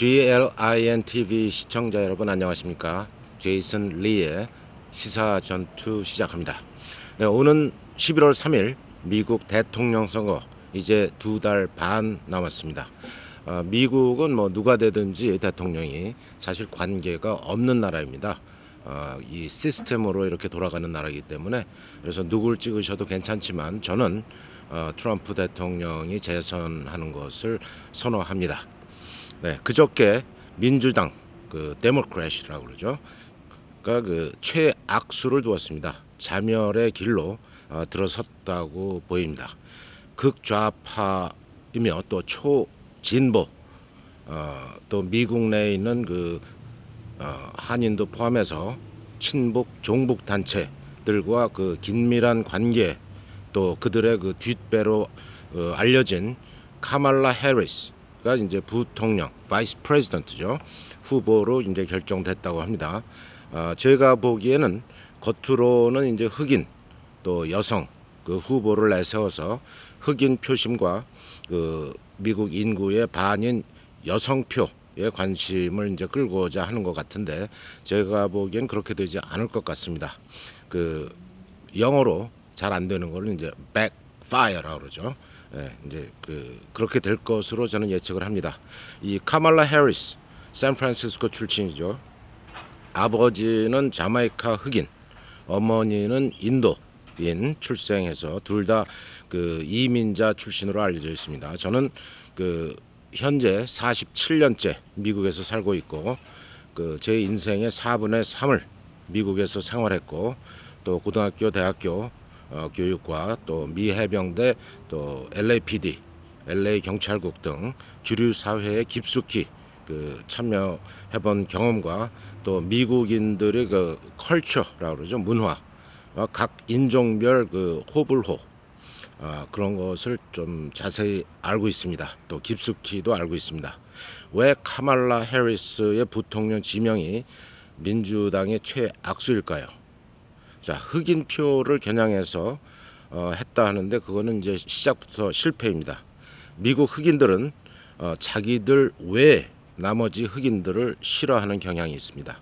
GLIN TV 시청자 여러분 안녕하십니까? 제이슨 리의 시사 전투 시작합니다. 네, 오는 11월 3일 미국 대통령 선거 이제 두 달 반 남았습니다. 어, 미국은 뭐 누가 되든지 대통령이 사실 관계가 없는 나라입니다. 어, 이 시스템으로 이렇게 돌아가는 나라이기 때문에 그래서 누굴 찍으셔도 괜찮지만 저는 어, 트럼프 대통령이 재선하는 것을 선호합니다. 네, 그저께 민주당 그 데모크래시라고 그러죠. 그러니까 그 최악수를 두었습니다. 자멸의 길로 어, 들어섰다고 보입니다. 극좌파이며 또 초진보 어, 또 미국 내에 있는 그 어, 한인도 포함해서 친북 종북 단체들과 그 긴밀한 관계 또 그들의 그 뒷배로 어, 알려진 카말라 해리스 가 이제 부통령 바이스 프레지던트죠 후보로 이제 결정됐다고 합니다. 어, 제가 보기에는 겉으로는 이제 흑인 또 여성 그 후보를 내세워서 흑인 표심과 그 미국 인구의 반인 여성표 에 관심을 이제 끌고자 하는 것 같은데 제가 보기엔 그렇게 되지 않을 것 같습니다. 그 영어로 잘 안 되는 거를 이제 backfire라고 그러죠. 예, 이제 그 그렇게 될 것으로 저는 예측을 합니다. 이 카말라 해리스 샌프란시스코 출신이죠. 아버지는 자마이카 흑인, 어머니는 인도인 출생해서 둘 다 그 이민자 출신으로 알려져 있습니다. 저는 그 현재 47년째 미국에서 살고 있고 그 제 인생의 4분의 3을 미국에서 생활했고 또 고등학교, 대학교 어, 교육과 또 미 해병대 또 LAPD, LA 경찰국 등 주류 사회에 깊숙이 그 참여해본 경험과 또 미국인들의 그 컬처라고 그러죠 문화 어, 각 인종별 그 호불호 아, 그런 것을 좀 자세히 알고 있습니다. 또 깊숙이도 알고 있습니다. 왜 카말라 해리스의 부통령 지명이 민주당의 최악수일까요? 자, 흑인 표를 겨냥해서 어, 했다 하는데 그거는 이제 시작부터 실패입니다. 미국 흑인들은 어, 자기들 외 나머지 흑인들을 싫어하는 경향이 있습니다.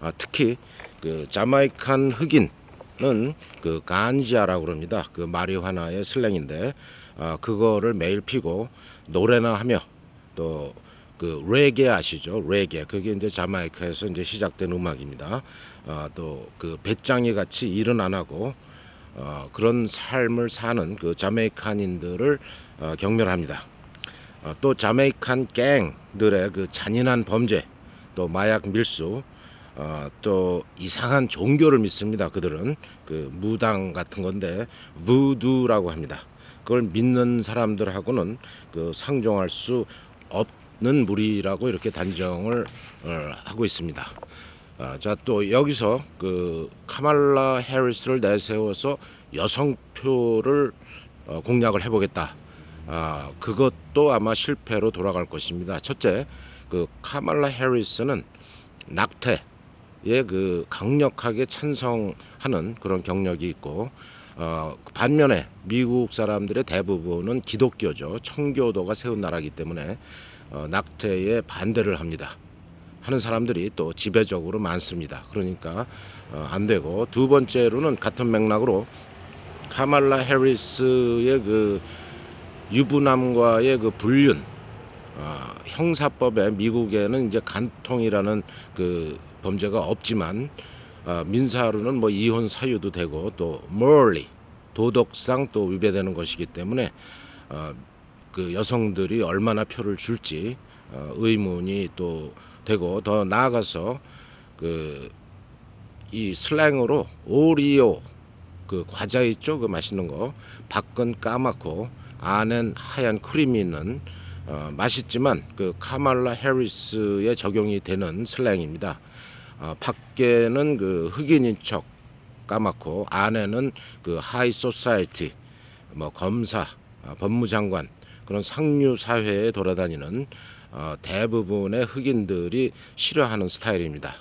아, 특히 그 자마이칸 흑인은 그 간지아라고 그럽니다. 그 마리화나의 슬랭인데 아, 그거를 매일 피고 노래나 하며 또그 레게 아시죠? 레게 그게 이제 자마이카에서 이제 시작된 음악입니다. 아, 또그 배짱이 같이 일은 안 하고 어, 그런 삶을 사는 그 자메이칸인들을 어, 경멸합니다. 어, 또 자메이칸 갱들의 그 잔인한 범죄, 또 마약 밀수, 어, 또 이상한 종교를 믿습니다. 그들은 그 무당 같은 건데 부두라고 합니다. 그걸 믿는 사람들하고는 그 상종할 수 없는 무리라고 이렇게 단정을 어, 하고 있습니다. 아, 자, 또 여기서 그 카말라 해리스를 내세워서 여성 표를 어, 공략을 해보겠다. 아, 그것도 아마 실패로 돌아갈 것입니다. 첫째, 그 카말라 해리스는 낙태에 그 강력하게 찬성하는 그런 경력이 있고, 어, 반면에 미국 사람들의 대부분은 기독교죠. 청교도가 세운 나라이기 때문에 어, 낙태에 반대를 합니다. 하는 사람들이 또 지배적으로 많습니다. 그러니까 어, 안 되고 두 번째로는 같은 맥락으로 카말라 해리스의 그 유부남과의 그 불륜 어, 형사법에 미국에는 이제 간통이라는 그 범죄가 없지만 어, 민사로는 뭐 이혼 사유도 되고 또 morally 도덕상 또 위배되는 것이기 때문에 어, 그 여성들이 얼마나 표를 줄지 어, 의문이 또 되고 더 나아가서 그 이 슬랭으로 오리오 그 과자 있죠 그 맛있는 거 밖은 까맣고 안엔 하얀 크림이 있는 어, 맛있지만 그 카말라 해리스에 적용이 되는 슬랭입니다. 어, 밖에는 그 흑인인 척 까맣고 안에는 그 하이 소사이티 뭐 검사 어, 법무장관 그런 상류 사회에 돌아다니는 어, 대부분의 흑인들이 싫어하는 스타일입니다.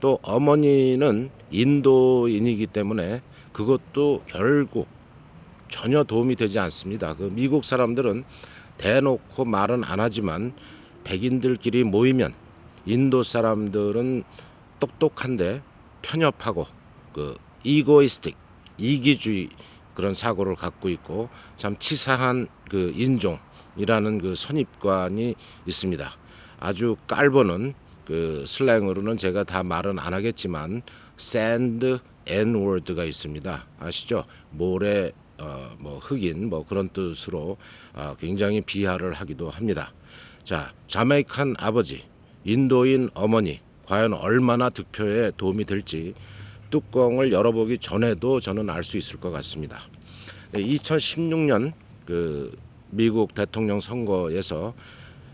또 어머니는 인도인이기 때문에 그것도 결국 전혀 도움이 되지 않습니다. 그 미국 사람들은 대놓고 말은 안 하지만 백인들끼리 모이면 인도 사람들은 똑똑한데 편협하고 그 이고이스틱 이기주의 그런 사고를 갖고 있고 참 치사한 그 인종 이라는 그 선입관이 있습니다. 아주 깔보는 그 슬랭으로는 제가 다 말은 안 하겠지만 샌드 N word가 있습니다. 아시죠? 모래 어, 뭐 흑인 뭐 그런 뜻으로 아, 굉장히 비하를 하기도 합니다. 자, 자메이칸 아버지, 인도인 어머니 과연 얼마나 득표에 도움이 될지 뚜껑을 열어보기 전에도 저는 알 수 있을 것 같습니다. 2016년 그 미국 대통령 선거에서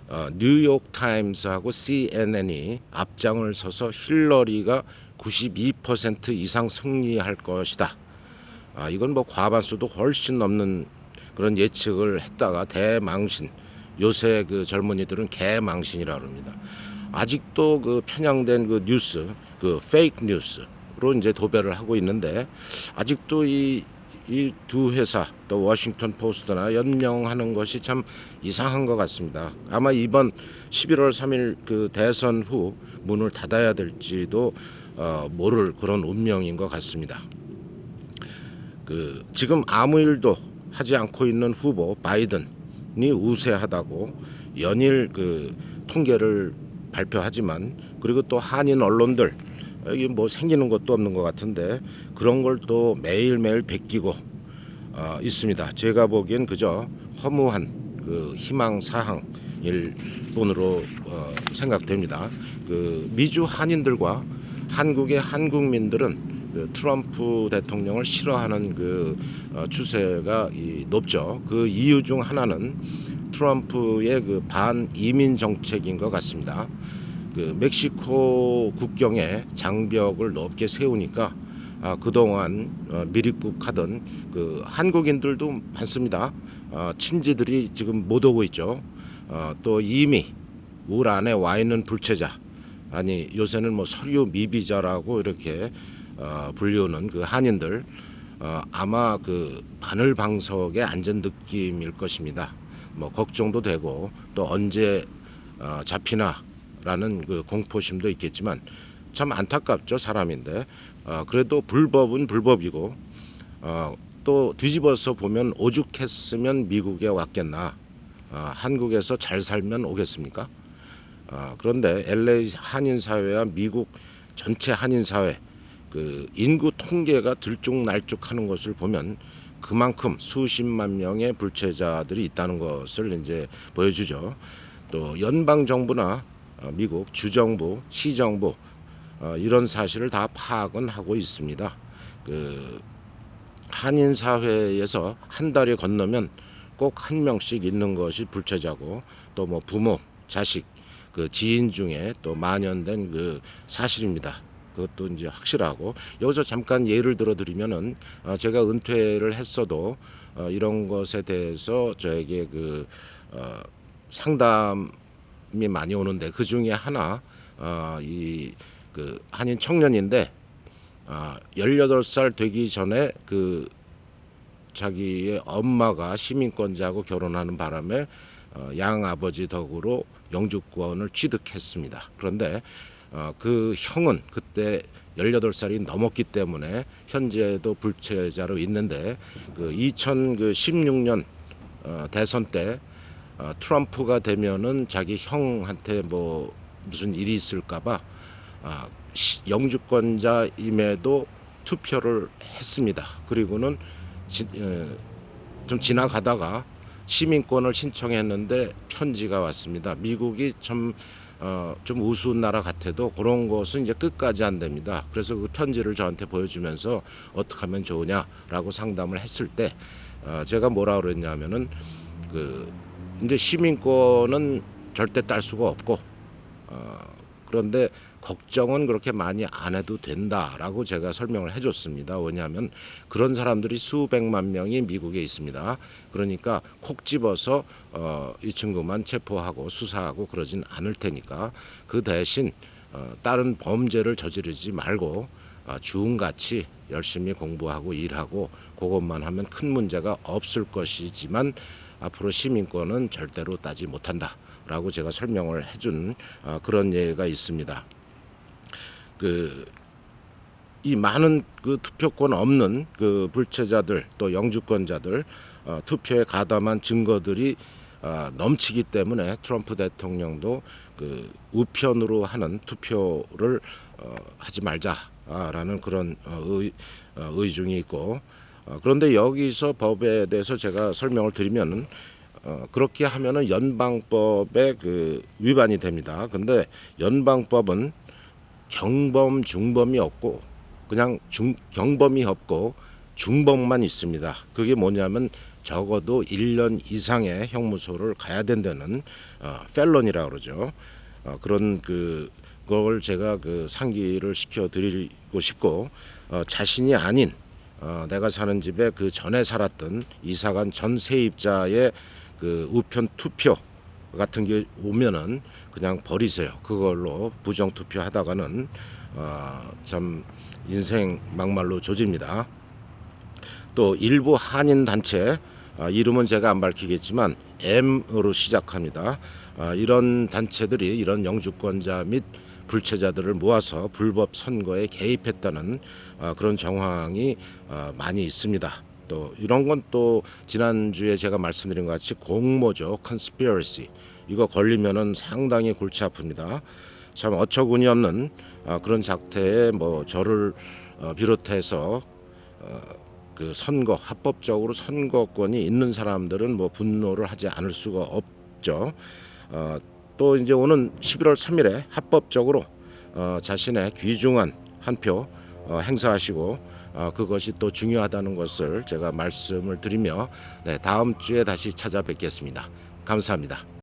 어, 뉴욕 타임스하고 CNN이 앞장을 서서 힐러리가 92% 이상 승리할 것이다. 아, 이건 뭐 과반수도 훨씬 넘는 그런 예측을 했다가 대망신. 요새 그 젊은이들은 개망신이라 그럽니다. 아직도 그 편향된 그 뉴스, 그 페이크 뉴스로 이제 도배를 하고 있는데 아직도 이 이 두 회사 또 워싱턴 포스트나 연명하는 것이 참 이상한 것 같습니다. 아마 이번 11월 3일 그 대선 후 문을 닫아야 될지도 어, 모를 그런 운명인 것 같습니다. 그 지금 아무 일도 하지 않고 있는 후보 바이든이 우세하다고 연일 그 통계를 발표하지만 그리고 또 한인 언론들 이게 뭐 생기는 것도 없는 것 같은데 그런 걸 또 매일매일 베끼고 어, 있습니다. 제가 보기엔 그저 허무한 그 희망 사항일 뿐으로 어, 생각됩니다. 그 미주 한인들과 한국의 한국민들은 그 트럼프 대통령을 싫어하는 그 어, 추세가 이 높죠. 그 이유 중 하나는 트럼프의 그 반이민 정책인 것 같습니다. 그 멕시코 국경에 장벽을 높게 세우니까 아, 그동안 어, 미립국하던 그 한국인들도 많습니다. 어, 친지들이 지금 못 오고 있죠. 어, 또 이미 울 안에 와 있는 불체자 아니 요새는 뭐 서류 미비자라고 이렇게 어, 불리우는 그 한인들 어, 아마 그 바늘 방석의 안전 느낌일 것입니다. 뭐 걱정도 되고 또 언제 어, 잡히나 라는 그 공포심도 있겠지만 참 안타깝죠 사람인데 어, 그래도 불법은 불법이고 어, 또 뒤집어서 보면 오죽했으면 미국에 왔겠나 어, 한국에서 잘 살면 오겠습니까? 어, 그런데 LA 한인 사회와 미국 전체 한인 사회 그 인구 통계가 들쭉날쭉하는 것을 보면 그만큼 수십만 명의 불체자들이 있다는 것을 이제 보여주죠. 또 연방 정부나 어, 미국 주정부, 시정부 어, 이런 사실을 다 파악은 하고 있습니다. 그 한인 사회에서 한 달이 건너면 꼭 한 명씩 있는 것이 불체자고 또 뭐 부모, 자식, 그 지인 중에 또 만연된 그 사실입니다. 그것도 이제 확실하고 여기서 잠깐 예를 들어 드리면은 어, 제가 은퇴를 했어도 어, 이런 것에 대해서 저에게 그 어, 상담이 많이 오는데 그 중에 하나 어, 이그 한인 청년인데 아, 18살 되기 전에 그 자기의 엄마가 시민권자하고 결혼하는 바람에 어, 양 아버지 덕으로 영주권을 취득했습니다. 그런데 어, 그 형은 그때 18살이 넘었기 때문에 현재도 불체자로 있는데 그 2016년 어, 대선 때 어, 트럼프가 되면은 자기 형한테 뭐 무슨 일이 있을까봐 아, 시- 영주권자임에도 투표를 했습니다. 그리고는 지, 어, 좀 지나가다가 시민권을 신청했는데 편지가 왔습니다. 미국이 좀, 어, 좀 우스운 나라 같아도 그런 것은 이제 끝까지 안 됩니다. 그래서 그 편지를 저한테 보여주면서 어떻게 하면 좋으냐라고 상담을 했을 때 어, 제가 뭐라 그랬냐면은 그 이제 시민권은 절대 딸 수가 없고 어, 그런데 걱정은 그렇게 많이 안 해도 된다라고 제가 설명을 해줬습니다. 왜냐하면 그런 사람들이 수백만 명이 미국에 있습니다. 그러니까 콕 집어서 어, 이 친구만 체포하고 수사하고 그러진 않을 테니까 그 대신 어, 다른 범죄를 저지르지 말고 어, 주음같이 열심히 공부하고 일하고 그것만 하면 큰 문제가 없을 것이지만 앞으로 시민권은 절대로 따지 못한다. 라고 제가 설명을 해준 아, 그런 예가 있습니다. 그 이 많은 그 투표권 없는 그 불체자들 또 영주권자들 어, 투표에 가담한 증거들이 아, 넘치기 때문에 트럼프 대통령도 그 우편으로 하는 투표를 어, 하지 말자라는 그런 어, 의, 어, 의중이 있고 어, 그런데 여기서 법에 대해서 제가 설명을 드리면은 어, 그렇게 하면은 연방법의 그 위반이 됩니다. 근데 연방법은 경범 중범이 없고 그냥 중, 경범이 없고 중범만 있습니다. 그게 뭐냐면 적어도 1년 이상의 형무소를 가야 된다는 어, 펠론이라고 그러죠. 어, 그런 그 그걸 제가 그 상기를 시켜 드리고 싶고 어, 자신이 아닌 어, 내가 사는 집에 그 전에 살았던 이사간 전 세입자의 그 우편 투표 같은 게 오면은 그냥 버리세요. 그걸로 부정 투표하다가는 어, 참 인생 막말로 조집니다. 또 일부 한인 단체 아, 이름은 제가 안 밝히겠지만 M으로 시작합니다. 아, 이런 단체들이 이런 영주권자 및 불체자들을 모아서 불법 선거에 개입했다는 아, 그런 정황이 아, 많이 있습니다. 또 이런 건 또 지난주에 제가 말씀드린 것 같이 공모죠. conspiracy. 이거 걸리면은 상당히 골치 아픕니다. 참 어처구니 없는 아, 그런 작태에 뭐 저를 어, 비롯해서 어, 그 선거 합법적으로 선거권이 있는 사람들은 뭐 분노를 하지 않을 수가 없죠. 어, 또 이제 오는 11월 3일에 합법적으로 어, 자신의 귀중한 한표 어, 행사하시고 어, 그것이 또 중요하다는 것을 제가 말씀을 드리며 네, 다음 주에 다시 찾아뵙겠습니다. 감사합니다.